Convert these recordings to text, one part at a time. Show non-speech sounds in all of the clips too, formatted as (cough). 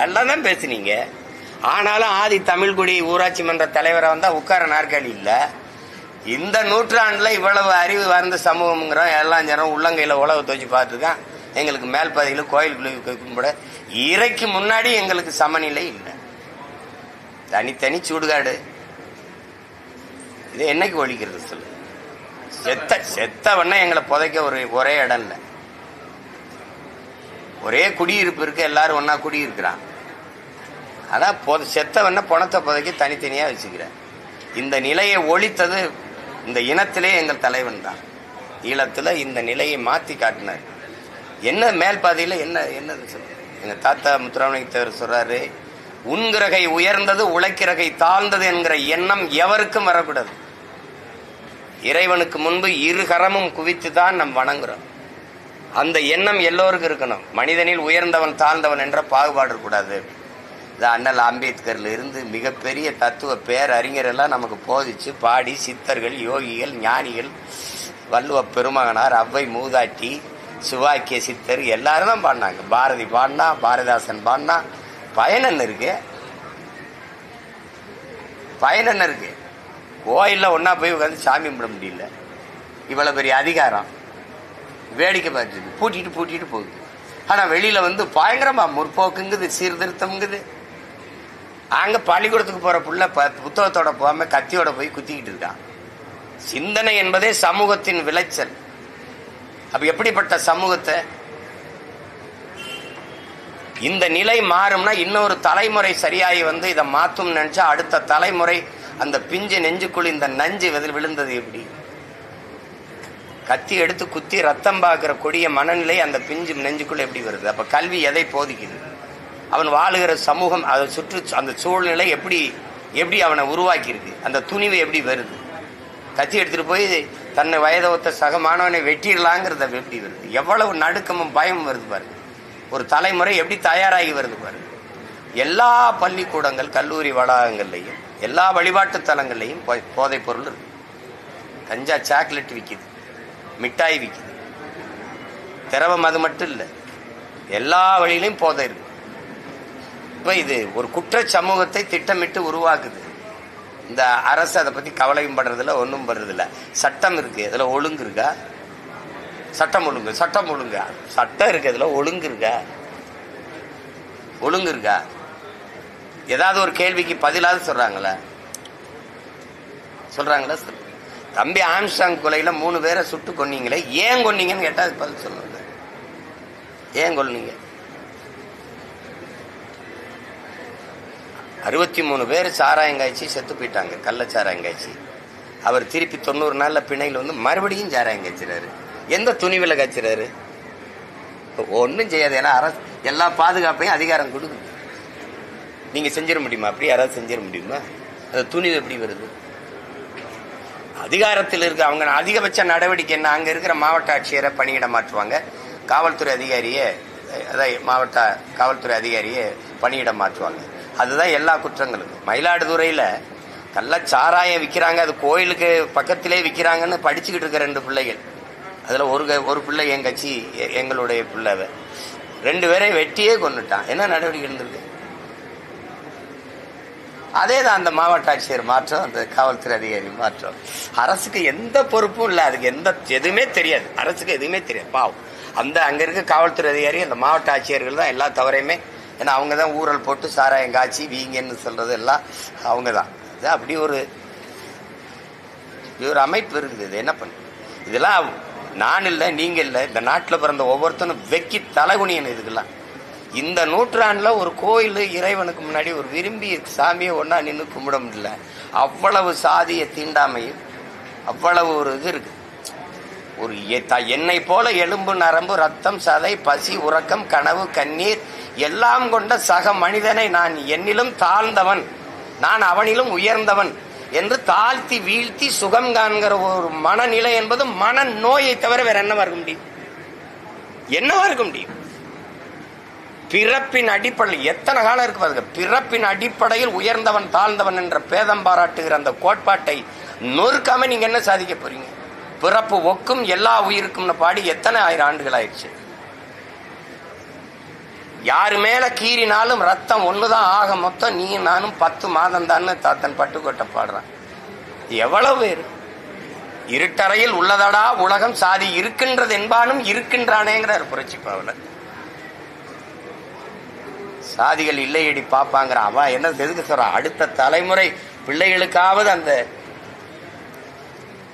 எல்லாம் தான் பேசுனீங்க. ஆனாலும் ஆதி தமிழ்குடி ஊராட்சி மன்ற தலைவரை வந்தால் உட்கார நாற்காலி இல்லை. இந்த நூற்றாண்டில் இவ்வளவு அறிவு வார்ந்த சமூகம்ங்கிறோம். எல்லாம் ஜனம் உள்ளங்கையில் உழவு துவச்சி பார்த்துதான் எங்களுக்கு மேல் பதவியில் கோயில் கும்பிட இறைக்கு முன்னாடி எங்களுக்கு சமநிலை இல்லை. தனித்தனி சூடுகாடு. இது என்னைக்கு ஒழிக்கிறது சொல்லு? செத்த செத்தவன்னா எங்களை புதைக்க ஒரு ஒரே இடம் இல்லை. ஒரே குடியிருப்பு இருக்கு எல்லாரும் ஒன்னா குடியிருக்கிறான் அதான் பொத செத்தவன பணத்தை புதைக்கி தனித்தனியா வச்சுக்கிறேன் இந்த நிலையை ஒழித்தது இந்த இனத்திலே எங்கள் தலைவன் தான். ஈழத்துல இந்த நிலையை மாத்தி காட்டினார். என்ன மேல் பாதையில என்ன என்னது சொல்லு எங்க தாத்தா முத்துராமலிங்க சொல்றாரு உன்கிரகை உயர்ந்தது உழைக்கிறகை தாழ்ந்தது என்கிற எண்ணம் எவருக்கும் வரக்கூடாது. இறைவனுக்கு முன்பு இரு கரமும் குவித்து தான் நம் வணங்குறோம். அந்த எண்ணம் எல்லோருக்கும் இருக்கணும். மனிதனில் உயர்ந்தவன் தாழ்ந்தவன் என்ற பாகுபாடு கூடாது இது அண்ணல் அம்பேத்கர்ல இருந்து மிகப்பெரிய தத்துவ பேரறிஞர் எல்லாம் நமக்கு போதிச்சு பாடி சித்தர்கள் யோகிகள் ஞானிகள் வள்ளுவ பெருமகனார் அவ்வை மூதாட்டி சிவாக்கிய சித்தர் எல்லாரும் தான் பாடினாங்க. பாரதி பாடினா பாரதிதாசன் பாடினா பயன் இருக்கு? பயன் என்ன இருக்கு? கோயிலில் ஒன்றா போய் உட்காந்து சாமி கும்பிட முடியல. இவ்வளோ பெரிய அதிகாரம். வேடிக்கை பார்த்துருக்கு பூட்டிட்டு பூட்டிட்டு போகுது. ஆனால் வெளியில் வந்து பயங்கரமாக முற்போக்குங்குது சீர்திருத்தம்ங்குது. அங்கே பள்ளிக்கூடத்துக்கு போகிற புள்ள ப- புத்தகத்தோட போகாம கத்தியோட போய் குத்திக்கிட்டு இருக்கான் சிந்தனை என்பதே சமூகத்தின் விளைச்சல். அப்போ எப்படிப்பட்ட சமூகத்தை? இந்த நிலை மாறும்னா இன்னொரு தலைமுறை சரியாகி வந்து இதை மாத்தும் நினச்சா அடுத்த தலைமுறை அந்த பிஞ்சு நெஞ்சுக்குள் இந்த நஞ்சு விதில் விழுந்தது எப்படி? கத்தி எடுத்து குத்தி ரத்தம் பார்க்குற கொடிய மனநிலை அந்த பிஞ்சு நெஞ்சுக்குள்ள எப்படி வருது? அப்போ கல்வி எதை போதிக்குது? அவன் வாழுகிற சமூகம் அதை சுற்று அந்த சூழ்நிலை எப்படி எப்படி அவனை உருவாக்கியிருக்கு? அந்த துணிவு எப்படி வருது? கத்தி எடுத்துகிட்டு போய் தன்னை வயதொத்த சக மாணவனை வெட்டிடலாங்கிறத எப்படி வருது? எவ்வளவு நடுக்கமும் பயமும் வருது பாருங்க ஒரு தலைமுறை எப்படி தயாராகி வருது பாருங்க எல்லா பள்ளிக்கூடங்கள் கல்லூரி வளாகங்கள்லையும் எல்லா வழிபாட்டு தலங்கள்லையும் போ- போதைப் பொருள் இருக்கு. கஞ்சா சாக்லேட் விற்கிது மிட்டாய் விற்கிது. திரவம் அது மட்டும் இல்லை எல்லா வழியிலையும் போதை இருக்கு. இப்போ இது ஒரு குற்ற சமூகத்தை திட்டமிட்டு உருவாக்குது. இந்த அரசு அதை பற்றி கவலையும் படுறதில்ல ஒன்றும் படுறதில்ல. சட்டம் இருக்குது இதில் ஒழுங்கு இருக்கா? சட்டம் ஒழுங்கு சட்டம் ஒழுங்கா? சட்டம் இருக்கு இதில் ஒழுங்கு இருக்கா? ஒழுங்கு இருக்கா? ஏதாவது ஒரு கேள்விக்கு பதிலாவது சொல்கிறாங்களே சொல்கிறாங்களா சொல் தம்பி ஆம்சாங் கொலையில் மூணு பேரை சுட்டு கொன்னீங்களே ஏன் கொன்னீங்கன்னு கேட்டால் அது பதில் சொல்லுங்க. ஏன் கொன்னீங்க அறுபத்தி மூணு பேர் சாராயம் காய்ச்சி செத்து போயிட்டாங்க கள்ள சாராயம் காய்ச்சி. அவர் திருப்பி தொண்ணூறு நாளில் பிணையில் வந்து மறுபடியும் சாராயம் காய்ச்சிறாரு. எந்த துணிவில் காய்ச்சிறாரு? ஒன்றும் செய்யாது ஏன்னா அரசு எல்லா பாதுகாப்பையும் அதிகாரம் கொடுக்குது. நீங்கள் செஞ்சிட முடியுமா? அப்படி யாராவது செஞ்சிட முடியுமா? அந்த துணிவு எப்படி வருது? அதிகாரத்தில் இருக்க அவங்க அதிகபட்ச நடவடிக்கை என்ன? அங்கே இருக்கிற மாவட்ட ஆட்சியரை பணியிட மாற்றுவாங்க. காவல்துறை அதிகாரியை அதாவது மாவட்ட காவல்துறை அதிகாரியை பணியிட மாற்றுவாங்க. அதுதான் எல்லா குற்றங்களுக்கும். மயிலாடுதுறையில் கள்ள சாராயம் விற்கிறாங்க அது கோயிலுக்கு பக்கத்திலே விற்கிறாங்கன்னு படிச்சுக்கிட்டு இருக்க ரெண்டு பிள்ளைகள். அதில் ஒரு க- ஒரு பிள்ளை என் கட்சி எங்களுடைய பிள்ளை ரெண்டு பேரையும் வெட்டியே கொண்டுட்டான் என்ன நடவடிக்கை இருந்திருக்கு? அதே தான் அந்த மாவட்ட ஆட்சியர் மாற்றம் அந்த காவல்துறை அதிகாரி மாற்றம். அரசுக்கு எந்த பொறுப்பும் இல்லை. அதுக்கு எந்த எதுவுமே தெரியாது. அரசுக்கு எதுவுமே தெரியாது. பாவம். அந்த அங்கே இருக்க காவல்துறை அதிகாரி அந்த மாவட்ட ஆட்சியர்கள் தான் எல்லா தவறையுமே ஏன்னா அவங்க தான் ஊரல் போட்டு சாராயம் காய்ச்சி வீங்கன்னு சொல்கிறது எல்லாம் அவங்க தான் இது அப்படி ஒரு ஒரு அமைப்பு இருந்தது என்ன பண்ணு இதெல்லாம் நான் இல்லை நீங்கள் இல்லை. இந்த நாட்டில் பிறந்த ஒவ்வொருத்தனும் வெக்கி தலைகுனியன் இதுக்கெல்லாம். இந்த நூற்றாண்டில் ஒரு கோயில் இறைவனுக்கு முன்னாடி ஒரு விரும்பி சாமியை ஒன்றா நின்று கும்பிட முடியல. அவ்வளவு சாதிய தீண்டாமையும் அவ்வளவு ஒரு இது இருக்கு. ஒரு என்னை போல எலும்பு நரம்பு ரத்தம் சதை பசி உறக்கம் கனவு கண்ணீர் எல்லாம் கொண்ட சக மனிதனை நான் என்னிலும் தாழ்ந்தவன். நான் அவனிலும் உயர்ந்தவன் என்று தாழ்த்தி வீழ்த்தி சுகம் காண்கிற ஒரு மனநிலை என்பது மன நோயை தவிர வேற என்னவா இருக்க முடியும்? என்னவா இருக்க முடியும்? பிறப்பின் அடிப்படையில் எத்தனை காலம் இருக்கு பாருங்க. பிறப்பின் அடிப்படையில் உயர்ந்தவன் தாழ்ந்தவன் என்ற பேதம் பாராட்டுகிற அந்த கோட்பாட்டை நொறுக்காம நீங்க என்ன சாதிக்க போறீங்க? பிறப்பு ஒக்கும் எல்லா உயிருக்கும்னு பாடி எத்தனை ஆயிரம் ஆண்டுகள் ஆயிடுச்சு? யாரு மேல கீறினாலும் ரத்தம் ஒண்ணுதான் ஆக மொத்தம் நீ நானும் பத்து மாதம் தான் தாத்தன் பட்டுக்கோட்டை பாடுறான். எவ்வளவு பேர்? இருட்டறையில் உள்ளதடா உலகம் சாதி இருக்கின்றது என்பானும் இருக்கின்றானேங்கிறார் புரட்சி பாவலர். சாதிகள் இல்லையடி பார்ப்பாங்கிற அவ என்ன எதுக்கு சொல்றான் அடுத்த தலைமுறை பிள்ளைகளுக்காவது அந்த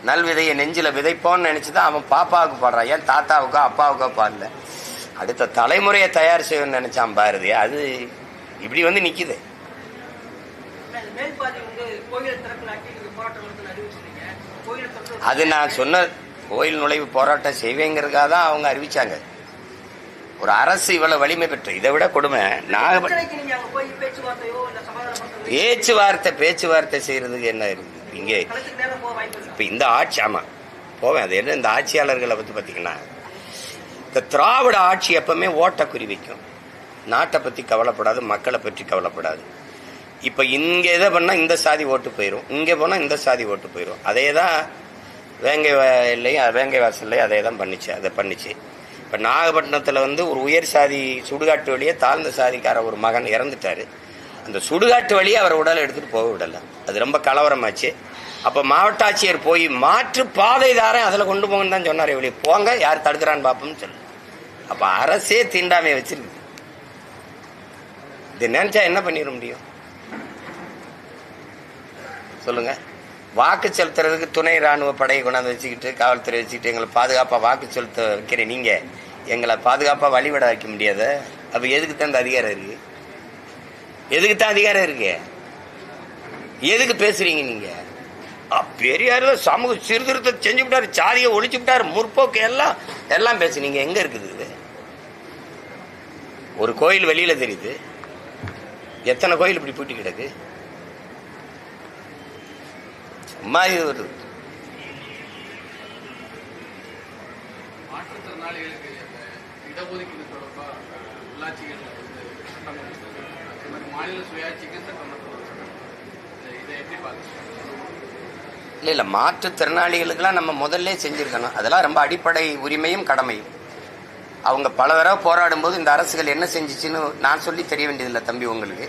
நல்விதையை நெஞ்சில விதைப்போன்னு நினைச்சுதான் அவன் பாப்பாவுக்கு பாடுறான் ஏன் தாத்தாவுக்கோ அப்பாவுக்கோ பாடல. அடுத்த தலைமுறையை தயார் செய்யணும்னு நினைச்சான் பாரதி. அது இப்படி வந்து நிக்குது. அது நான் சொன்ன கோயில் நுழைவு போராட்டம் செய்வேங்கிறதுக்காக தான் அவங்க அறிவிச்சாங்க. ஒரு அரசு இவ்வளவு வலிமை பெற்று இதை விட கொடுமை சமாதானப்படுத்தலையோ பேச்சுவார்த்தை பேச்சுவார்த்தை செய்யறதுக்கு என்ன இருக்கு? இங்கே. இப்ப இந்த ஆட்சி ஆமா போவேன். அது என்ன இந்த ஆட்சியாளர்களை பத்தி பாத்தீங்கன்னா இந்த திராவிட ஆட்சி எப்பவுமே ஓட்ட குறி வைக்கும். நாட்டை பத்தி கவலைப்படாது மக்களை பற்றி கவலைப்படாது. இப்ப இங்க எதை பண்ணா இந்த சாதி ஓட்டு போயிடும் இங்க போனா இந்த சாதி ஓட்டு போயிடும் அதே தான் வேங்கை வயல்லையும் வேங்கை வாசல்லையும் அதே தான் பண்ணிச்சு அதை பண்ணிச்சு. இப்போ நாகப்பட்டினத்தில் வந்து ஒரு உயர் சாதி சுடுகாட்டு வழியே தாழ்ந்த சாதிக்கார ஒரு மகன் இறந்துட்டாரு. அந்த சுடுகாட்டு வழியே அவர் உடலை எடுத்துகிட்டு போக விடலை. அது ரொம்ப கலவரமாச்சு. அப்போ மாவட்ட ஆட்சியர் போய் மாற்று பாதை அதில் கொண்டு போங்கன்னு தான் சொன்னார் வெளியே போங்க யார் தடுக்கிறான்னு பார்ப்போம்னு சொல்லு அப்போ அரசே தீண்டாமை வச்சிருக்கு. இது நினச்சா என்ன பண்ணிட முடியும்? சொல்லுங்க. வாக்கு செலுத்துறதுக்கு துணை ராணுவ படையை கொண்டாந்து வச்சுக்கிட்டு காவல்துறை வச்சுக்கிட்டு எங்களை பாதுகாப்பாக வாக்கு செலுத்த வைக்கிற நீங்கள் எங்களை பாதுகாப்பாக வழிவிட வைக்க முடியாத? அப்போ எதுக்கு தான் இந்த அதிகாரம் இருக்கு? எதுக்கு தான் அதிகாரம் இருக்கு? எதுக்கு பேசுறீங்க நீங்க? பெரியார் சமூக சீர்திருத்தம் செஞ்சு விட்டாரு சாதியை ஒழிச்சு விட்டாரு முற்போக்கு எல்லாம் எல்லாம் பேசுனீங்க எங்க இருக்குது இது? ஒரு கோயில் வெளியில தெரியுது. எத்தனை கோயில் இப்படி பூட்டி கிடக்கு? சும்மா இது ஒரு மாற்றுத்திறனாளிகளுக்கு இடஒதுக்கீடு தொடர்பாக அஹ், வந்து சட்டம் அதே மாதிரி மாநில சுயாட்சிக்கு சட்டம் இதை- எப்படி பார்க்குறீங்க இல்லை இல்லை மாற்றுத்திறனாளிகளுக்கெல்லாம் நம்ம முதல்ல செஞ்சுருக்கணும். அதெல்லாம் ரொம்ப அடிப்படை உரிமையும் கடமையும். அவங்க பல தடவை போராடும் போது இந்த அரசுகள் என்ன செஞ்சிச்சுன்னு நான் சொல்லி தெரிய வேண்டியதில்லை தம்பி உங்களுக்கு.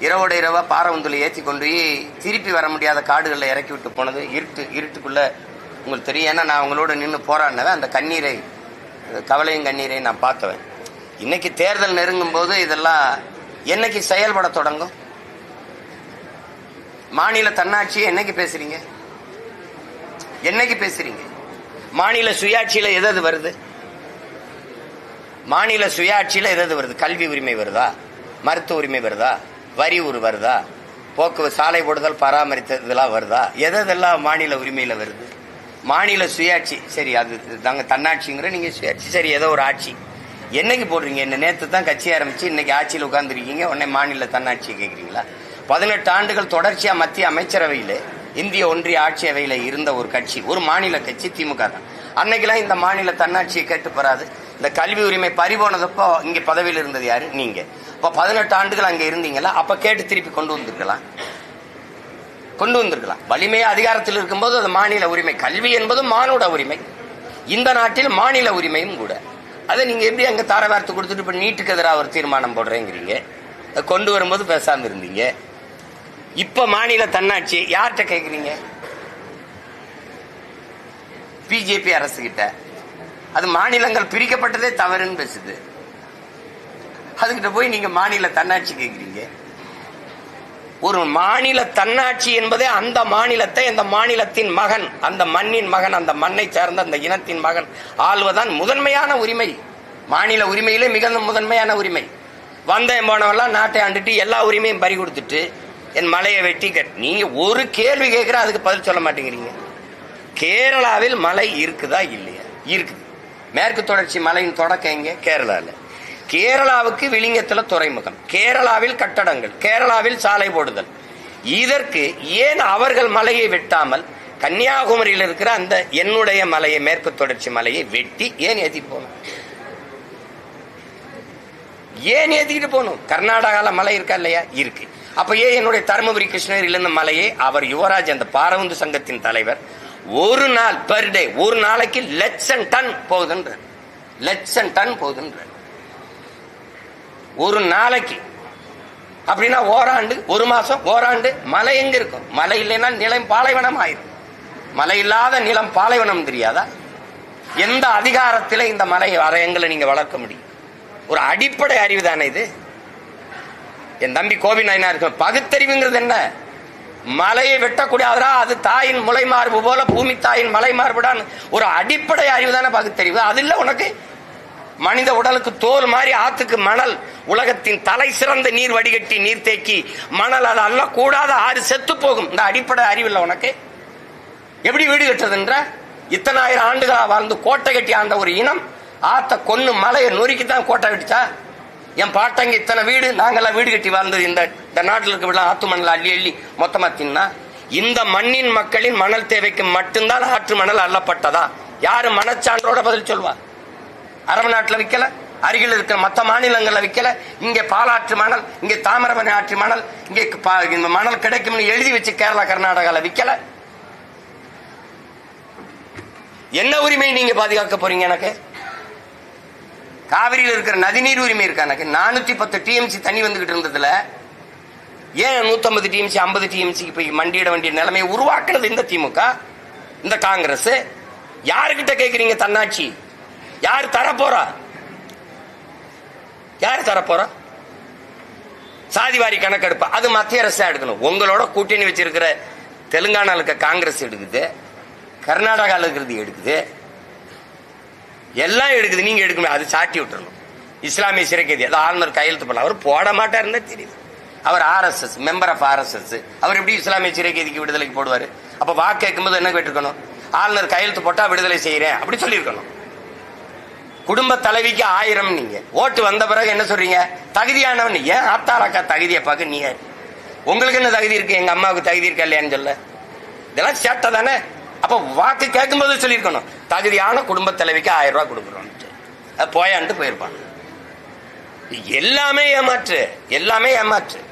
இரவோட இரவா பாரவுந்துல ஏற்றி கொண்டு போய் திருப்பி வர முடியாத காடுகளில் இறக்கி விட்டு போனது. இருட்டு இருட்டுக்குள்ளே உங்களுக்கு தெரியும். ஏன்னா நான் அவங்களோட நின்று போராடினவன். அந்த கண்ணீரை கவலையும் கண்ணீரையும் நான் பார்த்தவன். இன்னைக்கு தேர்தல் நெருங்கும் போது இதெல்லாம் என்னைக்கு செயல்பட தொடங்கும்? மாநில தன்னாட்சியை என்னைக்கு பேசுறீங்க? என்னைக்கு பேசுறீங்க? மாநில சுயாட்சியில எது வருது? மாநில சுயாட்சியில எது வருது? கல்வி உரிமை வருதா? மருத்துவ உரிமை வருதா? வரி உரு வருதா? போக்குவரத்து சாலை போடுதல் பராமரித்தல் இதெல்லாம் வருதா? எதெல்லாம் மாநில உரிமையில வருது? மாநில சுயாட்சி. சரி அது தாங்க தன்னாட்சிங்கிற நீங்க சுயாட்சி. சரி ஏதோ ஒரு ஆட்சி. என்னைக்கு போடுறீங்க? என்ன நேத்து தான் கட்சி ஆரம்பிச்சு இன்னைக்கு ஆட்சியில் உட்காந்துருக்கீங்க உடனே மாநில தன்னாட்சி கேட்குறீங்களா பதினெட்டு ஆண்டுகள் தொடர்ச்சியாக மத்திய அமைச்சரவையில் இந்திய ஒன்றிய ஆட்சி அவையில் இருந்த ஒரு கட்சி ஒரு மாநில கட்சி திமுக தான். அன்னைக்கெல்லாம் இந்த மாநில தன்னாட்சியை கேட்டு பெறாது இந்த கல்வி உரிமை பறிபோனதப்போ இங்கே பதவியில் இருந்தது யாரு? நீங்கள் இப்போ பதினெட்டு ஆண்டுகள் அங்கே இருந்தீங்களா? அப்போ கேட்டு திருப்பி கொண்டு வந்திருக்கலாம். கொண்டு வந்திருக்கலாம். வலிமையா அதிகாரத்தில் இருக்கும்போது அது மாநில உரிமை. கல்வி என்பதும் மானுட உரிமை. இந்த நாட்டில் மாநில உரிமையும் கூட. அதை நீங்க எப்படி அங்க தார வார்த்தை கொடுத்துட்டு இப்ப நீட்டுக்கு எதிராக ஒரு தீர்மானம் போடுறேங்கிறீங்க? அதை கொண்டு வரும்போது பேசாம இருந்தீங்க. இப்ப மாநில தன்னாட்சி யார்கிட்ட கேட்குறீங்க பிஜேபி அரசு கிட்ட அது மாநிலங்கள் பிரிக்கப்பட்டதே தவறுன்னு பேசுது. அதுகிட்ட போய் நீங்க மாநில தன்னாட்சி கேட்குறீங்க ஒரு மாநில தன்னாட்சி என்பதே அந்த மாநிலத்தை அந்த மாநிலத்தின் மகன் அந்த மண்ணின் மகன் அந்த மண்ணை சார்ந்த அந்த இனத்தின் மகன் ஆள்வதான் முதன்மையான உரிமை. மாநில உரிமையிலே மிக முதன்மையான உரிமை. வந்தேன் போனவெல்லாம் நாட்டை ஆண்டுட்டு எல்லா உரிமையும் பறி கொடுத்துட்டு என் மலையை வெட்டி கட் நீங்க ஒரு கேள்வி கேட்கிற அதுக்கு பதில் சொல்ல மாட்டேங்கிறீங்க. கேரளாவில் மலை இருக்குதா இல்லையா? இருக்குது. மேற்கு தொடர்ச்சி மலையின் தொடக்கம் எங்க? கேரளாவில் கேரளாவுக்கு விளிங்கத்தில் துறைமுகம் கேரளாவில் கட்டடங்கள் கேரளாவில் சாலை போடுதல். இதற்கு ஏன் அவர்கள் மலையை வெட்டாமல் கன்னியாகுமரியில் இருக்கிற அந்த என்னுடைய மலையை மேற்கு தொடர்ச்சி மலையை வெட்டி ஏன் ஏத்தி போகணும்? ஏன் ஏத்திக்கிட்டு போகணும்? கர்நாடகாவில் மலை இருக்கா இல்லையா? இருக்கு. அப்போ ஏன் என்னுடைய தருமபுரி கிருஷ்ணகிரியில இருந்த மலையை அவர் யுவராஜ் அந்த பாரவுந்து சங்கத்தின் தலைவர் ஒரு நாள் பர் டே ஒரு நாளைக்கு லட்சம் டன் போகுதுன்ற லட்சம் டன் போகுதுன்ற ஒரு நாளைக்கு. அப்படின்னா ஓராண்டு ஒரு மாசம் ஓராண்டு மழை எங்க இருக்கும்? மழை இல்லைன்னா நிலம் பாலைவனம் ஆயிரும். மழை இல்லாத நிலம் பாலைவனம் தெரியாதா? எந்த அதிகாரத்தில் இந்த மலை வரையங்களை நீங்க வளர்க்க முடியும்? ஒரு அடிப்படை அறிவு தானே இது. என் தம்பி கோவி நாயனா இருக்க பகுத்தறிவுங்கிறது என்ன? மலையை வெட்டக்கூடாதா அது தாயின் முளை மார்பு போல பூமி தாயின் மலை மார்புடான் ஒரு அடிப்படை அறிவு தானே பகுத்தறிவு. அது இல்லை உனக்கு. மனித உடலுக்கு தோல் மாதிரி ஆத்துக்கு மணல். உலகத்தின் தலை சிறந்த நீர் வடிகட்டி நீர் தேக்கி மணல் அது அல்ல கூடாத ஆறு செத்து போகும். இந்த அடிப்படை அறிவில்லை உனக்கு? எப்படி வீடு கட்டுறதுன்ற? இத்தனாயிரம் ஆண்டுகளாக வாழ்ந்து கோட்டை கட்டி ஆண்ட ஒரு இனம் ஆத்த கொன்னு மலையை நொறுக்கி தான் கோட்டை கட்டிச்சா? என் பாட்டங்க இத்தனை வீடு நாங்கெல்லாம் வீடு கட்டி வாழ்ந்தது இந்த இந்த நாட்டில் இருக்க விட ஆத்து மணல் அள்ளி அள்ளி மொத்தமாக தின்னா? இந்த மண்ணின் மக்களின் மணல் தேவைக்கு மட்டும்தான் ஆற்று மணல் அள்ளப்பட்டதா? யாரு மனச்சான்றோட பதில் சொல்வா? அரபு நாட்டில் விற்கல அருகில் இருக்கிற மற்ற மாநிலங்களில் விற்கல இங்கே பாலாற்று மணல் இங்கே தாமிரபரணி ஆற்று மணல் இங்கே பா- இந்த மணல் கிடைக்கும்னு எழுதி வச்சு கேரளா கர்நாடகாவில் விற்கல என்ன உரிமை நீங்க பாதுகாக்க போறீங்க எனக்கு? காவிரியில் இருக்கிற நதிநீர் உரிமை இருக்கா எனக்கு? நானூத்தி பத்து டிஎம்சி தண்ணி வந்துகிட்டு இருந்ததுல ஏன் 150 டிஎம்சி ஐம்பது டிஎம்சிக்கு போய் மண்டியிட வேண்டிய நிலைமையை உருவாக்குனது இந்த திமுக இந்த காங்கிரஸ்? யாருக்கிட்ட கேட்குறீங்க தன்னாட்சி? யார் தரப்போறா? யார் தரப்போறா? சாதிவாரி கணக்கெடுப்பு. அது மத்திய அரசு எடுக்கணும். உங்களோட கூட்டணி வச்சிருக்கிற தெலுங்கானால இருக்க காங்கிரஸ் எடுக்குது கர்நாடகாவில் இருக்கிறது எடுக்குது. எல்லாம் எடுக்குது. நீங்க எடுக்கணும். அது சாட்டி விட்டுறணும். இஸ்லாமிய சிறைக்கைதி. அது ஆளுநர் கையெழுத்து பண்ணல அவர் போட மாட்டாருன்னு தெரியுது. அவர் ஆர்எஸ்எஸ் மெம்பர் ஆஃப் ஆர்எஸ்எஸ் அவர் எப்படி இஸ்லாமிய சிறைக்கைதிக்கு விடுதலைக்கு போடுவாரு? அப்ப வாக்கு கேட்கும்போது என்ன கேட்டிருக்கணும்? ஆளுநர் கையெழுத்து போட்டா விடுதலை செய்யறேன். அப்படி சொல்லியிருக்கணும். குடும்ப தலைவிக்கு ஆயிரம் நீங்க. ஓட்டு வந்த பிறகு என்ன சொல்றீங்க? தகுதியானவன் ஏன் ஆத்தாளாக்கா தகுதியை பார்க்க நீ? உங்களுக்கு என்ன தகுதி இருக்கு? எங்க அம்மாவுக்கு தகுதி இருக்கா இல்லையான்னு சொல்ல. இதெல்லாம் சேட்டை தானே. அப்ப வாக்கு கேட்கும்போது சொல்லியிருக்கணும். தகுதியான குடும்ப தலைவிக்கு ஆயிரம் ரூபாய் கொடுக்குறோம் போயான்ட்டு போயிருப்பான். எல்லாமே ஏமாற்று. எல்லாமே ஏமாற்று.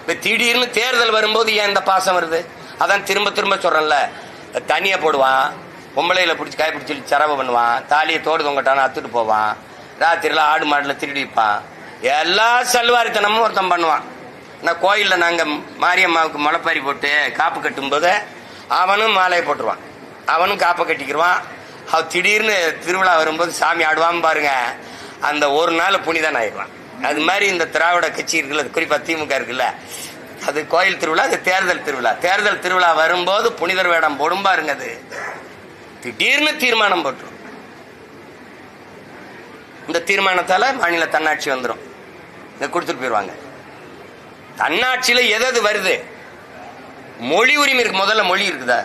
இப்ப திடீர்னு தேர்தல் வரும்போது ஏன் இந்த பாசம் வருது? அதான் திரும்ப திரும்ப சொல்றேன்ல. தனியா போடுவான். பொம்பளையில பிடிச்சி காய் பிடிச்சி செலவு பண்ணுவான். தாலியை தோடு தொங்கட்டான அத்துட்டு போவான். ராத்திரில ஆடு மாடில் திருடி வைப்பான். எல்லா செல்வாரித்தனமும் ஒருத்தன் பண்ணுவான். நான் கோயிலில் நாங்கள் மாரியம்மாவுக்கு முளைப்பாரி போட்டு காப்பு கட்டும்போது அவனும் மாலையை போட்டுருவான். அவனும் காப்பை கட்டிக்கிடுவான் அவ திடீர்னு திருவிழா வரும்போது சாமி ஆடுவான் பாருங்க. அந்த ஒரு நாள் புனிதன் ஆயிடுவான். அது மாதிரி இந்த திராவிட கட்சி இருக்குல்ல குறிப்பாக திமுக இருக்குல்ல அது கோயில் திருவிழா அது தேர்தல் திருவிழா. தேர்தல் திருவிழா வரும்போது புனிதர் வேடம் போடும் பாருங்க அது. திடீர்னு தீர்மானம் போட்டுரும். இந்த தீர்மானத்தால் மாநில தன்னாட்சி வந்துடும் இதை கொடுத்துட்டு போயிடுவாங்க தன்னாட்சியில் எதது வருது? மொழி உரிமை இருக்கு. முதல்ல மொழி இருக்குதா?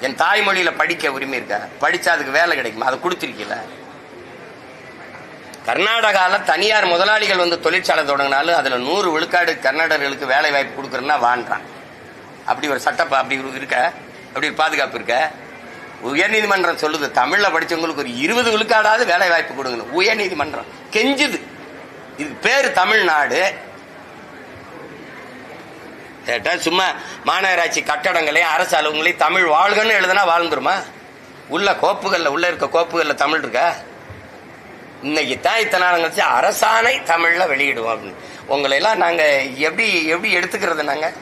என் தாய்மொழியில் படிக்க உரிமை இருக்கா? படித்தா அதுக்கு வேலை கிடைக்குமா? அதை கொடுத்துருக்கீல. கர்நாடகாவில் தனியார் முதலாளிகள் வந்து தொழிற்சாலை தொடங்கினாலும் அதில் நூறு விழுக்காடு கர்நாடகர்களுக்கு வேலை வாய்ப்பு கொடுக்கறதுன்னா வாண்டான் அப்படி ஒரு சட்டப்பா அப்படி ஒரு இருக்க? அப்படி ஒரு பாதுகாப்பு இருக்க? உயர்நீதிமன்றம் சொல்லுது தமிழ்ல படிச்சவங்களுக்கு ஒரு இருபது விழுக்காடாவது வேலை வாய்ப்பு கொடுங்க உயர்நீதிமன்றம். கெஞ்சுது. இது பேர் தமிழ்நாடு. கேட்டா சும்மா மாநகராட்சி கட்டடங்களையும் அரசு அலுவலங்களையும் தமிழ் வாழ்கன்னு எழுதுனா வாழ்ந்துருமா? உள்ள கோப்புகள்ல உள்ள இருக்க கோப்புகள்ல தமிழ் இருக்கா? இன்னைக்கு தான் இத்தனை நாள் கழிச்சு அரசாணை தமிழ்ல வெளியிடுவோம் அப்படின்னு. உங்களை எல்லாம் நாங்க எப்படி எப்படி எடுத்துக்கிறது நாங்க?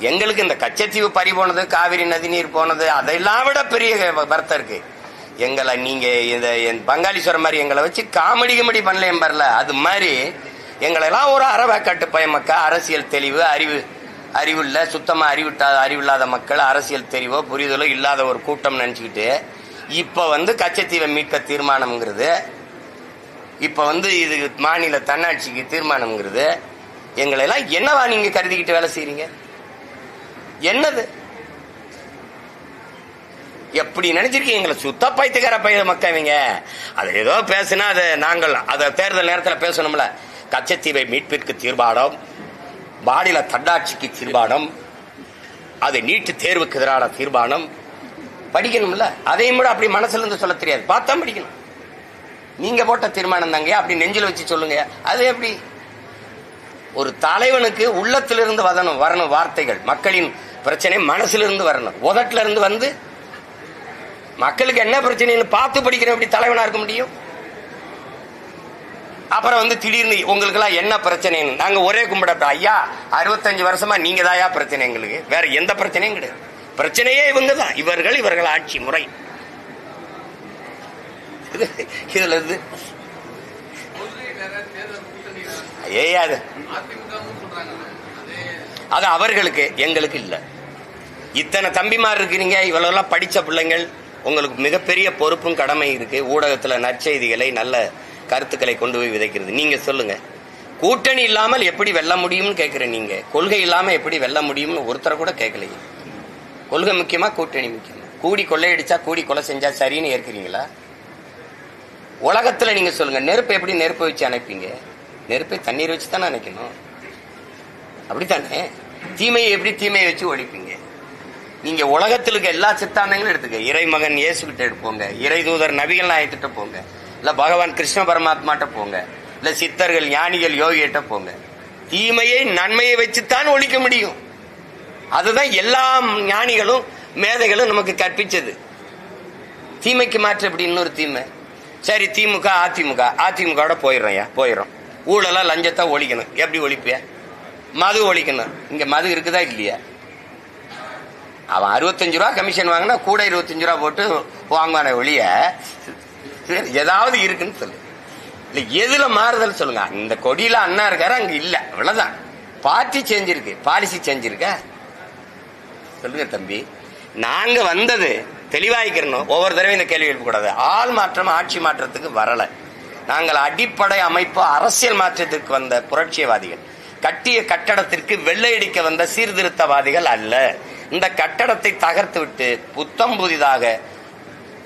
எங்களுக்கு இந்த கச்சத்தீவு பறி போனது காவிரி நதிநீர் போனது அதெல்லாம் விட பெரிய வருத்தம் இருக்கு. எங்களை நீங்க இந்த என் பங்காளீஸ்வரம் மாதிரி எங்களை வச்சு காமெடி கிமெடி பண்ணலையும் பரல அது மாதிரி எங்களை எல்லாம் ஒரு பய மக்கள் அரசியல் தெளிவு அறிவு அறிவு சுத்தமாக சுத்தமா அறிவிட்டா அறிவில்லாத மக்கள் அரசியல் தெளிவோ புரிதலோ இல்லாத ஒரு கூட்டம் நினைச்சுக்கிட்டு இப்ப வந்து கச்சத்தீவை மீட்க தீர்மானம்ங்கிறது இப்ப வந்து இது மாநில தன்னாட்சிக்கு தீர்மானம்ங்கிறது எங்களை எல்லாம் என்னவா நீங்க கருதிக்கிட்டு வேலை செய்கிறீங்க என்னது? எப்படி நினைச்சிருக்கீங்க? எங்களை சுத்த பைத்தியக்கார பைய மக்கவங்க அது ஏதோ பேசுனா அது நாங்கள் அதை தேர்தல் நேரத்தில் பேசணும்ல. கச்சத்தீவை மீட்பிற்கு தீர்மானம் மாநில தன்னாட்சிக்கு தீர்மானம் அது நீட்டு தேர்வுக்கு எதிரான தீர்மானம். படிக்கணும்ல? அதையும் கூட அப்படி மனசுல இருந்து சொல்ல தெரியாது. பார்த்தா படிக்கணும். நீங்க போட்ட தீர்மானம் தாங்க அப்படி நெஞ்சில் வச்சு சொல்லுங்க. அது எப்படி? ஒரு தலைவனுக்கு உள்ளத்திலிருந்து வரணும் வரணும் வார்த்தைகள். மக்களின் பிரச்சனை மனசிலிருந்து வரணும். உதட்டுல இருந்து வந்து மக்களுக்கு என்ன பிரச்சனைன்னு பார்த்து படிக்கிற எப்படி தலைவனா இருக்க முடியும்? அப்புறம் வந்து திடீர்னு உங்களுக்கெல்லாம் என்ன பிரச்சனைன்னு. நாங்க ஒரே கும்பிட ஐயா அறுபத்தஞ்சு வருஷமா நீங்க தாயா பிரச்சனை எங்களுக்கு? வேற எந்த பிரச்சனையும் கிடையாது. பிரச்சனையே இவங்க தான் இவர்கள் இவர்கள் ஆட்சி முறை. இது- (laughs) இதுல இருந்து ஏயாது வேற தேர்தல் கூட்டணி வேற ஏய் அது அதிமுகவும் சொல்றாங்க அது அவர்களுக்கு எங்களுக்கு இல்லை. இத்தனை தம்பிமார் இருக்கிறீங்க இவ்வளோலாம் படித்த பிள்ளைங்கள் உங்களுக்கு மிகப்பெரிய பொறுப்பும் கடமை இருக்கு. ஊடகத்தில் நற்செய்திகளை நல்ல கருத்துக்களை கொண்டு போய் விதைக்கிறது. நீங்க சொல்லுங்க. கூட்டணி இல்லாமல் எப்படி வெல்ல முடியும்னு கேட்கிறேன் நீங்க. கொள்கை இல்லாமல் எப்படி வெல்ல முடியும்னு ஒருத்தரை கூட கேட்கலையே கொள்கை முக்கியமா கூட்டணி முக்கியமா? கூடி கொள்ளையடிச்சா கூடி கொலை செஞ்சா சரின்னு ஏற்கிறீங்களா? உலகத்துல நீங்க சொல்லுங்க. நெருப்பை எப்படி நெருப்பை வச்சு அணைப்பீங்க? நெருப்பை தண்ணீர் வச்சு தானே அணைக்கணும்? அப்படித்தானே? தீமையை எப்படி தீமையை வச்சு ஒழிப்பீங்க? நீங்க உலகத்தில் இருக்க எல்லா சித்தாந்தங்களும் எடுத்துக்க. இறைமகன் இயேசுகிட்ட எடுப்போங்க. இறை தூதர் நபிகள் நாயத்திட்ட போங்க. இல்ல பகவான் கிருஷ்ண பரமாத்மாட்ட போங்க. இல்ல சித்தர்கள் ஞானிகள் யோகிகிட்ட போங்க. தீமையை நன்மையை வச்சுத்தான் ஒழிக்க முடியும். அதுதான் எல்லா ஞானிகளும் மேதைகளும் நமக்கு கற்பிச்சது. தீமைக்கு மாற்று எப்படி இன்னொரு தீமை? சரி திமுக அதிமுக. அதிமுகவோட போயிடுறோம்யா போயிடும் ஊழலா லஞ்சத்தை ஒழிக்கணும். எப்படி ஒழிப்பியா மது ஒழிக்கணும். இங்க மது இருக்குதா இல்லையா? அவன் அறுபத்தஞ்சு ரூபா கமிஷன் வாங்கினா கூட இருபத்தஞ்சு ரூபா போட்டு வாங்குவான ஒழிய ஏதாவது இருக்குன்னு சொல்லு. இல்ல எதுல மாறுதல் சொல்லுங்க. இந்த கொடியில அண்ணா இருக்காரு? அங்க இல்ல. அவ்வளவுதான். பார்ட்டி சேஞ்ச் இருக்கு. பாலிசி சேஞ்ச் இருக்கா? சொல்லுங்க தம்பி. நாங்க வந்தது தெளிவாய்க்கிறணும். ஒவ்வொரு தடவையும் இந்த கேள்வி எழுப்பக்கூடாது. ஆள் மாற்றம் ஆட்சி மாற்றத்துக்கு வரல. நாங்கள் அடிப்படை அமைப்பு அரசியல் மாற்றத்திற்கு வந்த புரட்சியவாதிகள். கட்டிய கட்டடத்திற்கு வெள்ளையடிக்க வந்த சீர்திருத்தவாதிகள் அல்ல. இந்த கட்டடத்தை தகர்த்து விட்டு புத்தம் புதிதாக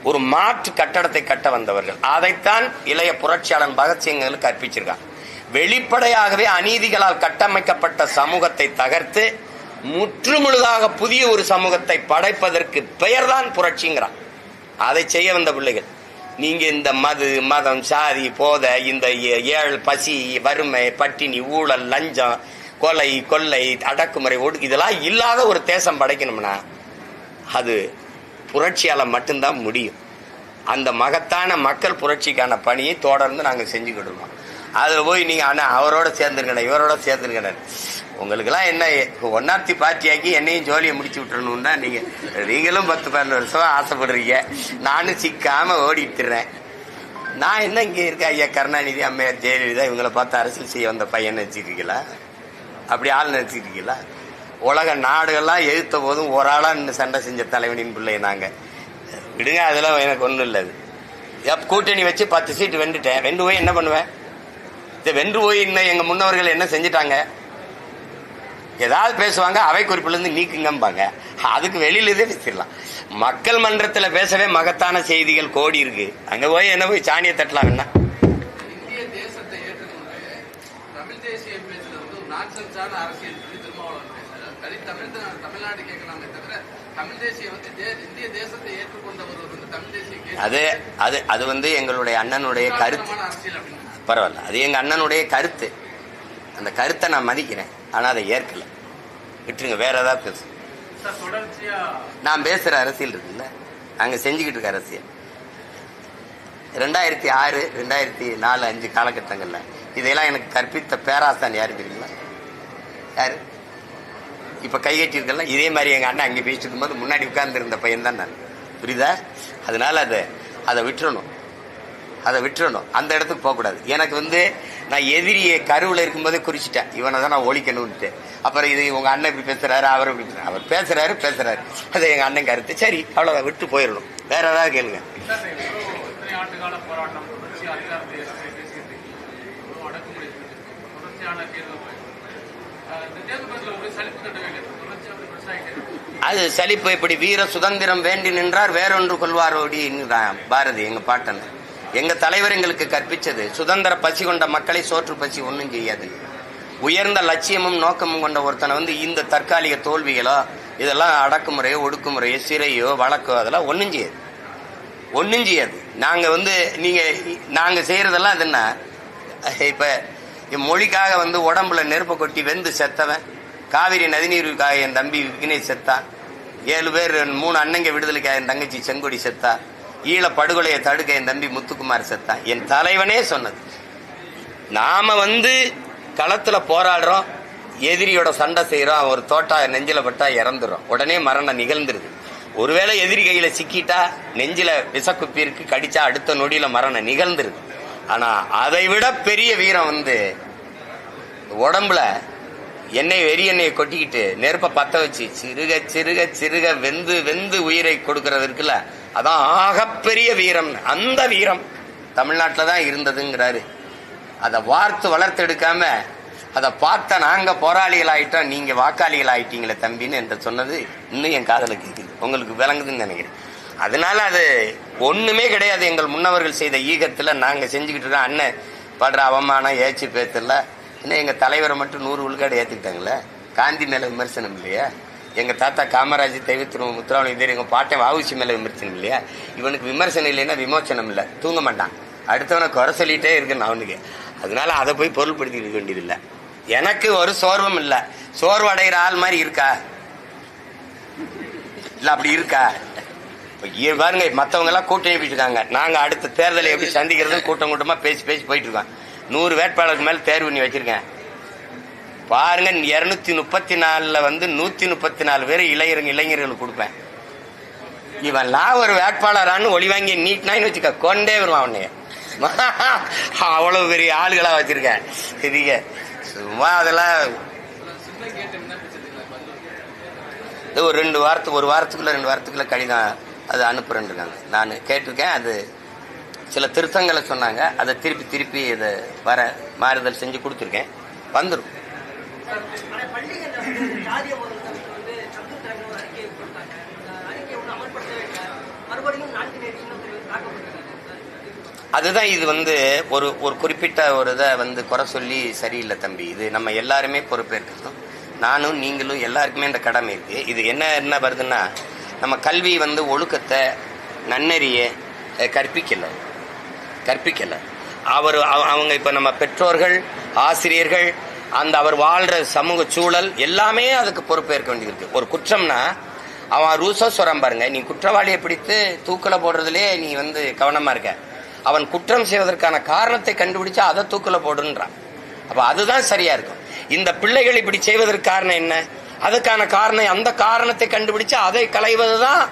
ஒரு மாற்று கட்டடத்தை கட்ட வந்தவர்கள். அதைத்தான் இளைய புரட்சியாளன் பகத்சிங்களுக்கு கற்பிச்சிருக்கான் வெளிப்படையாகவே அநீதிகளால் கட்டமைக்கப்பட்ட சமூகத்தை தகர்த்து முற்றுமுழுதாக புதிய ஒரு சமூகத்தை படைப்பதற்கு பெயர்தான் புரட்சிங்கிறான். அதை செய்ய வந்த பிள்ளைகள். நீங்க இந்த மது மதம் சாதி போதை இந்த ஏ- ஏழ் பசி வறுமை பட்டினி ஊழல் லஞ்சம் கொலை கொள்ளை அடக்குமுறை ஒடு இதெல்லாம் இல்லாத ஒரு தேசம் படைக்கணும்னா அது புரட்சியால் மட்டும்தான் முடியும். அந்த மகத்தான மக்கள் புரட்சிக்கான பணியை தொடர்ந்து நாங்கள் செஞ்சுக்கிடுவோம் அதில் போய் நீங்கள் அண்ணா அவரோட சேர்ந்துருக்கணும் இவரோட சேர்ந்துருக்கணும் உங்களுக்கெல்லாம் என்ன ஒன்னாத்தி பார்ட்டியாக்கி என்னையும் ஜோலியை முடிச்சு விட்டுறணும்னா நீங்கள் நீங்களும் பத்து பதினொரு வருஷம் ஆசைப்படுறீங்க. நானும் சிக்காம ஓடிட்டுறேன். நான் என்ன இங்கே இருக்க ஐயா கருணாநிதி அம்மையார் ஜெயலலிதா இவங்களை பார்த்து அரசியல் செய்ய வந்த பையன் நினச்சிருக்கீங்களா? அப்படி ஆள் நினச்சிருக்கீங்களா? உலக நாடுகள்லாம் எழுத்த போதும் ஒரு ஆளாக நின்று சண்டை செஞ்ச தலைவனின் பிள்ளை நாங்கள் விடுங்க அதெல்லாம் எனக்கு ஒன்றும் இல்லை அது. எப் கூட்டணி வச்சு பத்து சீட்டு வெண்டுட்டேன் வெண்டு போய் என்ன பண்ணுவேன்? இதை வென்று போய் இன்னும் எங்கள் முன்னவர்கள் என்ன செஞ்சுட்டாங்க? ஏதாவது பேசுவாங்க அவை குறிப்பிலிருந்து நீக்குங்கம்பாங்க. அதுக்கு வெளியில இதே பேசிடலாம் மக்கள் மன்றத்துல பேசவே மகத்தான செய்திகள் கோடி இருக்கு. அங்க போய் என்ன போய் சாணியை தட்டலாம் என்ன? அது அது அது வந்து எங்களுடைய அண்ணனுடைய கருத்து. பரவாயில்ல. அது எங்க அண்ணனுடைய கருத்து. அந்த கருத்தை நான் மதிக்கிறேன். ஆனா அதை ஏற்கல. விட்டுருங்க வேற ஏதாவது பேசு நான் பேசுற அரசியல் இருக்குல்ல? நாங்க செஞ்சுக்கிட்டு இருக்க அரசியல். ரெண்டாயிரத்தி ஆறு ரெண்டாயிரத்தி நாலு அஞ்சு காலகட்டங்கள்ல இதையெல்லாம் எனக்கு கற்பித்த பேராசான் யாரு தெரியுங்களா யாரு? இப்ப கை கட்டியிருக்கல இதே மாதிரி எங்க அண்ணன் அங்கே பேசிட்டு இருக்கும்போது முன்னாடி உட்கார்ந்து இருந்த பையன் தான் நான். புரியுதா? அதனால அதை அதை விட்டுறணும். அதை விட்டுறணும். அந்த இடத்துக்கு போகக்கூடாது. எனக்கு வந்து நான் எதிரியை கருவில் இருக்கும்போதே குறிச்சிட்டேன். இவனை தான் நான் ஒழிக்கணும்ட்டு அப்புறம் இது உங்க அண்ணன் இப்படி பேசுறாரு அவர் இப்படி பேசுறாரு. அவர் பேசுறாரு பேசுறாரு. அது எங்க அண்ணன் கருத்து. சரி அவ்வளோதான் விட்டு போயிடணும். வேற ஏதாவது கேளுங்க. அது சலிப்பு இப்படி வீர சுதந்திரம் வேண்டி நின்றார் வேறொன்று கொள்வாரோடி? பாரதி எங்க பாட்டன். எங்க தலைவர் எங்களுக்கு கற்பிச்சது சுதந்திர பசி கொண்ட மக்களை சோற்று பசி ஒன்றும் செய்யாது. உயர்ந்த லட்சியமும் நோக்கமும் கொண்ட ஒருத்தனை வந்து இந்த தற்காலிக தோல்விகளோ இதெல்லாம் அடக்குமுறையோ ஒடுக்குமுறையோ சிறையோ வழக்கோ அதெல்லாம் ஒன்றும் செய்யாது. ஒன்றும் செய்யாது. நாங்கள் வந்து நீங்கள் நாங்கள் செய்கிறதெல்லாம் அது என்ன? இப்போ என் மொழிக்காக வந்து உடம்புல நெருப்பை கொட்டி வெந்து செத்தவன் காவிரி நதிநீருக்காக என் தம்பி விக்னேஷ் செத்தான் ஏழு பேர் மூணு அண்ணங்க விடுதலைக்காக என் தங்கச்சி செங்கொடி செத்தா ஈழ படுகொலையை தடுக்க என் தம்பி முத்துக்குமார் செத்தான். என் தலைவனே சொன்னது. நாம வந்து களத்துல போராடுறோம் எதிரியோட சண்டை செய்யறோம் ஒரு தோட்டா நெஞ்சில பட்டா இறந்துடும் உடனே மரணம் நிகழ்ந்துருது. ஒருவேளை எதிரி கையில சிக்கிட்டா நெஞ்சில விசக்குப்பி இருக்கு கடிச்சா அடுத்த நொடியில மரணம் நிகழ்ந்துருது. ஆனா அதை விட பெரிய வீரம் வந்து உடம்புல எண்ணெய் வெறி எண்ணெயை கொட்டிக்கிட்டு நெருப்பை பத்த வச்சு சிறுக சிறுக சிறுக வெந்து வெந்து உயிரை கொடுக்கறது இருக்குல்ல அதான் ஆகப்பெரிய வீரம். அந்த வீரம் தமிழ்நாட்டில் தான் இருந்ததுங்கிறாரு. அதை வார்த்து வளர்த்தெடுக்காம அதை பார்த்த நாங்க போராளிகள் ஆயிட்டோம் நீங்க வாக்காளிகள் ஆயிட்டீங்களே தம்பின்னு என்று சொன்னது இன்னும் என் காதல கேக்குது. உங்களுக்கு விளங்குதுன்னு நினைக்கிறேன். அதனால அது ஒண்ணுமே கிடையாது. எங்கள் முன்னவர்கள் செய்த ஈகத்துல நாங்க செஞ்சுக்கிட்டு இருக்கோம். அண்ணன் படுற அவமானம் ஏச்சு பேத்துல இன்னும் எங்க தலைவரை மட்டும் நூறு உள்காடு ஏத்துக்கிட்டாங்களே. காந்தி மேல விமர்சனம் இல்லையா? எங்க தாத்தா காமராஜ் தெய்வத்திரு முத்துராமலிங்க தேர் எங்கள் பாட்டை வாவுசி மேலே விமர்சனம் இல்லையா? இவனுக்கு விமர்சனம் இல்லைன்னா விமோச்சனம் இல்லை. தூங்க மாட்டான். அடுத்தவனை குறை சொல்லிட்டே இருக்கணும் அவனுக்கு. அதனால அதை போய் பொருள்படுத்தி இருக்க வேண்டியதில்லை எனக்கு ஒரு சோர்வம் இல்லை. சோர்வு அடைகிற ஆள் மாதிரி இருக்கா? இல்லை அப்படி இருக்கா? பாருங்க மற்றவங்க எல்லாம் கூட்டம் போயிட்டு இருக்காங்க. அடுத்த தேர்தலை எப்படி சந்திக்கிறது கூட்டம் கூட்டமாக பேசி பேசி போயிட்டு இருக்கோம். நூறு வேட்பாளருக்கு மேலே தேர்வு பண்ணி வச்சிருக்கேன். பாருங்க இருநூத்தி முப்பத்தி நாலுல வந்து நூத்தி முப்பத்தி நாலு பேர் இளைஞர் இளைஞர்களுக்கு கொடுப்பேன். இவன்லாம் ஒரு வேட்பாளரான்னு ஒளி வாங்கி நீட்னான்னு வச்சுக்க கொண்டே வருவான் அவனைய (laughs) அவ்வளவு பெரிய ஆளுகளா வச்சிருக்கேன். சரிங்க. சும்மா அதெல்லாம் இது ஒரு ரெண்டு வாரத்துக்கு ஒரு வாரத்துக்குள்ள ரெண்டு வாரத்துக்குள்ள கடிதம் அது அனுப்புறேன்னு இருக்காங்க நான் கேட்டிருக்கேன் அது சில திருத்தங்களை சொன்னாங்க. அதை திருப்பி திருப்பி இதை வர மாறுதல் செஞ்சு கொடுத்துருக்கேன். வந்துடும் அதுதான் இது வந்து ஒரு ஒரு குறிப்பிட்ட ஒரு இதை வந்து குறை சொல்லி சரியில்லை தம்பி. இது நம்ம எல்லாருமே பொறுப்பேற்கிறதும் நானும் நீங்களும் எல்லாருக்குமே இந்த கடமை இருக்கு. இது என்ன என்ன வருதுன்னா நம்ம கல்வி வந்து ஒழுக்கத்தை நன்னெறிய கற்பிக்கலை. கற்பிக்கலை. அவர் அவ- அவங்க இப்போ நம்ம பெற்றோர்கள் ஆசிரியர்கள் அந்த அவர் வாழ்ற சமூக சூழல் எல்லாமே அதுக்கு பொறுப்பேற்க வேண்டியிருக்கு. ஒரு குற்றம்னா அவன் ரூசோ சொல்றான் பாருங்க நீ குற்றவாளியை பிடித்து தூக்கில் போடுறதுலே நீ வந்து கவனமா இருக்க. அவன் குற்றம் செய்வதற்கான காரணத்தை கண்டுபிடிச்சு அதை தூக்கில் போடுன்றான். அப்ப அதுதான் சரியா இருக்கும். இந்த பிள்ளைகள் இப்படி செய்வதற்கு காரணம் என்ன? அதுக்கான காரணம் அந்த காரணத்தை கண்டுபிடிச்சு அதை களைவது தான்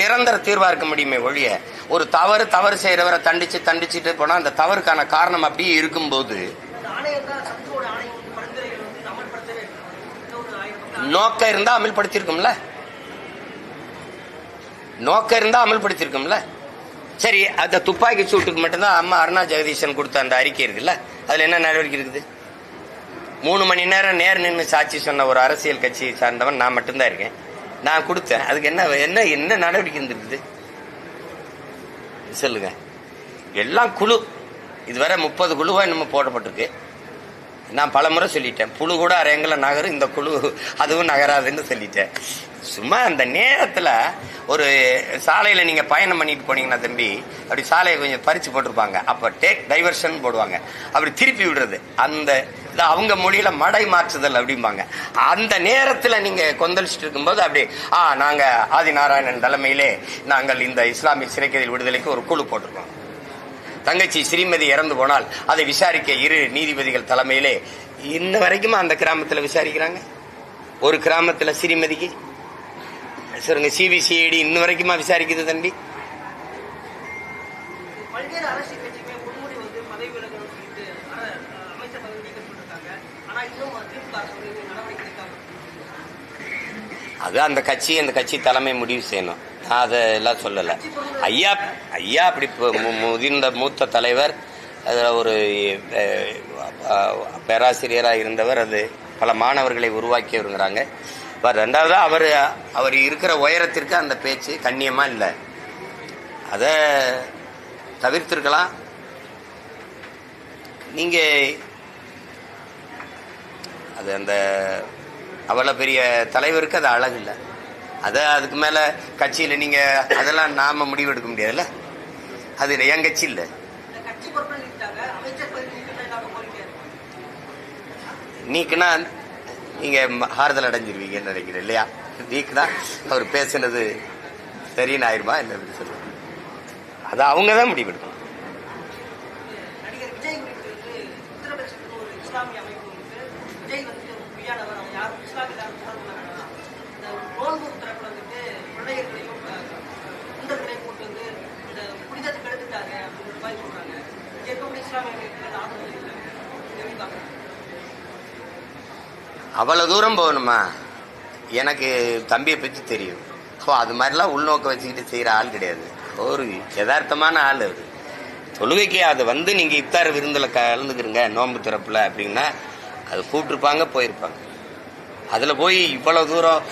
நிரந்தர தீர்வாக இருக்க முடியுமே ஒழிய ஒரு தவறு தவறு செய்கிறவரை தண்டிச்சு தண்டிச்சுட்டு போனால் அந்த தவறுக்கான காரணம் அப்படியே இருக்கும்போது இந்த ஆணையம் தான் சத்துவோட ஆணையம் வந்து பரிந்துரைகள் வந்து அமல்படுத்தவே இல்லை நோக்க நோக்கம் இருந்தா அமல்படுத்திருக்கும்ல நோக்கம் இருந்தா அமல்படுத்தியிருக்கும்ல? சரி அந்த துப்பாக்கி சூட்டுக்கு மட்டும்தான் அம்மா அருணா ஜெகதீசன் கொடுத்த அந்த அறிக்கை இருக்குல்ல? அதுல என்ன நடவடிக்கை இருக்குது? மூணு மணி நேரம் நேர் நின்று சாட்சி சொன்ன ஒரு அரசியல் கட்சியை சார்ந்தவன் நான் மட்டும்தான் இருக்கேன். நான் கொடுத்தேன். அதுக்கு என்ன என்ன என்ன நடவடிக்கை இருந்திருக்குது? சொல்லுங்க. எல்லாம் குழு. இதுவரை முப்பது குழுவா நம்ம போடப்பட்டிருக்கு. நான் பலமுறை சொல்லிட்டேன். புழு கூட அரையங்கள நகரும் இந்த குழு அதுவும் நகராதுன்னு சொல்லிட்டேன். சும்மா அந்த நேரத்தில் ஒரு சாலையில் நீங்கள் பயணம் பண்ணிட்டு போனீங்கன்னா தம்பி அப்படி சாலையை கொஞ்சம் பறித்து போட்டிருப்பாங்க. அப்போ டேக் டைவர்ஷன் போடுவாங்க. அப்படி திருப்பி விடுறது. அந்த இது அவங்க மொழியில் மடை மாற்றுதல் அப்படிம்பாங்க. அந்த நேரத்தில் நீங்கள் கொந்தளிச்சுட்டு இருக்கும்போது அப்படி ஆ நாங்கள் ஆதிநாராயணன் தலைமையிலே நாங்கள் இந்த இஸ்லாமிய சிறைக்கதில் விடுதலைக்கு ஒரு குழு போட்டிருக்கோம். தங்கச்சி ஸ்ரீமதி இறந்து போனால் அதை விசாரிக்க இரு நீதிபதிகள் தலைமையிலே. இன்ன வரைக்குமா அந்த கிராமத்துல விசாரிக்கிறாங்க? ஒரு கிராமத்துல ஸ்ரீமதிக்கு? சொல்லுங்க சிபிசிஐடி இன்ன வரைக்குமா விசாரிக்குது தம்பி. அது அந்த கட்சி அந்த கட்சி தலைமை முடிவு செய்யணும். நான் அதெல்லாம் சொல்லலை. ஐயா ஐயா அப்படி மு- முதிர்ந்த மூத்த தலைவர் அதில் ஒரு பேராசிரியராக இருந்தவர் அது பல மாணவர்களை உருவாக்கியவருங்கிறாங்க இப்போ ரெண்டாவது அவர் அவர் இருக்கிற உயரத்திற்கு அந்த பேச்சு கண்ணியமாக இல்லை. அதை தவிர்த்திருக்கலாம். நீங்கள் அது அந்த அவ்வளோ பெரிய தலைவருக்கு அது அழகு இல்லை. அதை அதுக்கு மேல கட்சியில நீங்க அதெல்லாம் நாம முடிவு எடுக்க முடியாதுல்ல? அது என் கட்சி இல்லை. இந்த கட்சி பொறுப்பில் நீக்கிட்டாங்க அமைச்சர் பதவி நீக்கம் தான் எல்லாரும் கோரிக்கையா இருக்கு நீக்குனா நீங்க ஆறுதல் அடைஞ்சிருவீங்கன்னு நினைக்கிறேன் இல்லையா? நீக்குனா அவர் பேசுனது சரின்னு ஆயிருமா? என்ன சொல்லுங்க அது அவங்க தான் முடிவெடுக்கணும் நடிகர் விஜய் குறித்து வந்து இஸ்லாமிய அமைப்பு வந்து விஜய் வந்து பொய்யானவர் அவர் யாரும் இஸ்லாமிய யாரும் தொடர்பு வேணாம் இந்த நோன்பு தரப்புல வந்துட்டு பிள்ளைகளையும் குண்டர்களையும் போட்டு வந்து இந்த புனிதத்தை கெடுத்துட்டாங்க அப்படின்ற மாதிரி சொல்றாங்க இங்க இருக்கக்கூடிய இஸ்லாமிய அமைப்புகள் ஆதரவு இல்லை எப்படி பார்க்குறாங்க அவ்வளோ தூரம் போகணுமா? எனக்கு தம்பியை பற்றி தெரியும். ஸோ அது மாதிரிலாம் உள்நோக்க வச்சுக்கிட்டு செய்கிற ஆள் கிடையாது. ஒரு யதார்த்தமான ஆள் அது. தொழுகைக்கு அது வந்து நீங்கள் இப்தார் விருந்தில் கலந்துக்கிறீங்க நோன்பு திறப்பில் அப்படின்னா அது கூப்பிட்டுருப்பாங்க போயிருப்பாங்க. அதில் போய் இவ்வளோ தூரம்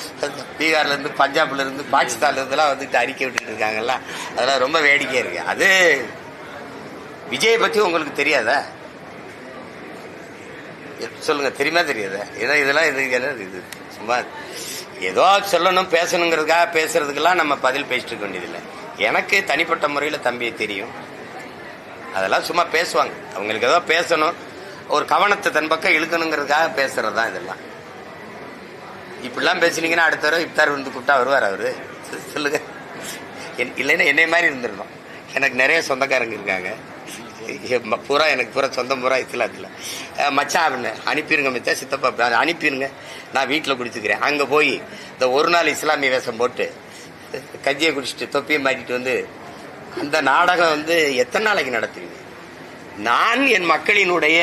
பீகார்லேருந்து பஞ்சாப்லேருந்து பாகிஸ்தான்லேருந்துலாம் வந்துட்டு அறிக்கை விட்டுட்டு இருக்காங்கல்ல அதெல்லாம் ரொம்ப வேடிக்கையாக இருக்குது அது விஜயை பற்றி உங்களுக்கு தெரியாதா? சொல்லுங்க தெரியுமா தெரியாத? ஏதோ இதெல்லாம் இது கிடையாது இது. சும்மா ஏதோ சொல்லணும் பேசணுங்கிறதுக்காக பேசுறதுக்கெல்லாம் நம்ம பதில் பேசிட்டு இருக்க வேண்டியதில்லை. எனக்கு தனிப்பட்ட முறையில் தம்பியை தெரியும். அதெல்லாம் சும்மா பேசுவாங்க. அவங்களுக்கு ஏதோ பேசணும். ஒரு கவனத்தை தன் பக்கம் இழுக்கணுங்கிறதுக்காக பேசுறது தான் இதெல்லாம். இப்படிலாம் பேசுனீங்கன்னா அடுத்த தடவை இப்தார் வந்து கூப்பிட்டா வருவார் அவரு. சொல்லுங்க. என்- இல்லைன்னா என்னை மாதிரி இருந்துடணும். எனக்கு நிறைய சொந்தக்காரங்க இருக்காங்க. பூரா எனக்கு பூரா சொந்த பூரா இஸ்லாத்தில் மச்சா அப்படின்னு அனுப்பிடுங்க மிச்சா சித்தப்பா அனுப்பிடுங்க நான் வீட்டில் குடிச்சுக்கிறேன். அங்கே போய் இந்த ஒரு நாள் இஸ்லாமிய வேஷம் போட்டு கஞ்சியை குடிச்சிட்டு தொப்பியை மாட்டிட்டு வந்து அந்த நாடகம் வந்து எத்தனை நாளைக்கு நடத்துவீங்க நான் என் மக்களினுடைய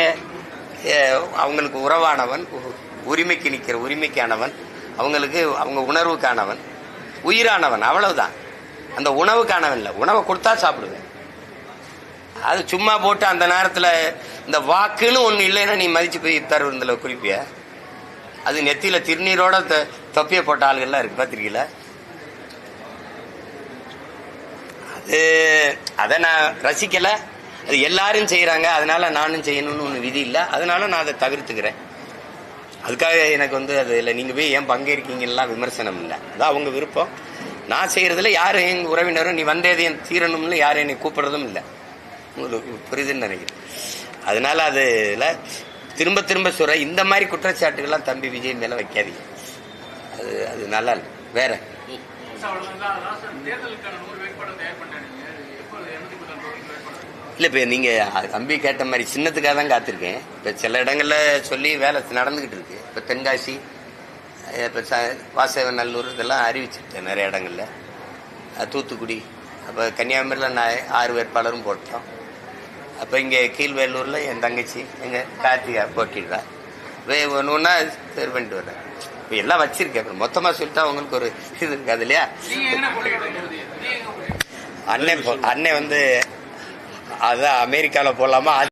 அவங்களுக்கு உறவானவன் உ- உரிமைக்கு நிற்கிற உரிமைக்கானவன் அவங்களுக்கு அவங்க உணர்வுக்கானவன் உயிரானவன் அவ்வளவுதான். அந்த உணவுக்கானவன் இல்லை. உணவை கொடுத்தா சாப்பிடுவேன். அது சும்மா போட்டு அந்த நேரத்தில் இந்த வாக்குன்னு ஒன்று இல்லைன்னா நீ மதிச்சு போய் தருவதில் குறிப்பிய. அது நெத்தியில் திருநீரோட தொ- தொப்பியை போட்ட ஆளுகள்லாம் இருக்கு பார்த்திருக்கீங்களா அது அதை நான் ரசிக்கலை. அது எல்லாரும் செய்கிறாங்க அதனால நானும் செய்யணும்னு ஒன்று விதி இல்லை. அதனால நான் அதை தவிர்த்துக்கிறேன். அதுக்காக எனக்கு வந்து அது இல்லை. நீங்கள் போய் ஏன் பங்கேற்கீங்கலாம் விமர்சனம் இல்லை. அதான் அவங்க விருப்பம். நான் செய்கிறதுல யாரும் எங்கள் உறவினரும் நீ வந்தேது என் தீரணும்னு யாரும் என்னை கூப்பிடுறதும் இல்லை. உங்களுக்கு புரியுதுன்னு நினைக்கிறேன். அதனால அதுல திரும்ப திரும்ப சொல்ற இந்த மாதிரி குற்றச்சாட்டுகள்லாம் தம்பி விஜய் மேல வைக்காதீங்க. அது அது நல்லா இல்லை. வேற? இல்லை. இப்போ நீங்கள் தம்பி கேட்ட மாதிரி சின்னத்துக்காக தான் காத்திருக்கேன். இப்போ சில இடங்கள்ல சொல்லி வேலை நடந்துக்கிட்டு இருக்கு. இப்போ தென்காசி இப்போ வாசவநல்லூர் இதெல்லாம் அறிவிச்சிருக்கேன் நிறைய இடங்கள்ல. தூத்துக்குடி அப்போ கன்னியாகுமரியில் நான் ஆறு வேட்பாளரும் போட்டோம். அப்போ இங்கே கீழ்வேலூரில் என் தங்கச்சி எங்கள் கார்த்திகா போட்டிடுறா. வே ஒன்று ஒன்றா தேர்வு பண்ணிட்டு வரேன் இப்போ எல்லாம் வச்சிருக்கேன். அப்புறம் மொத்தமாக சொல்லிட்டா உங்களுக்கு ஒரு இது இருக்காது இல்லையா? அண்ணன் போ- அண்ணன் வந்து அதான் அமெரிக்காவில் போடலாமா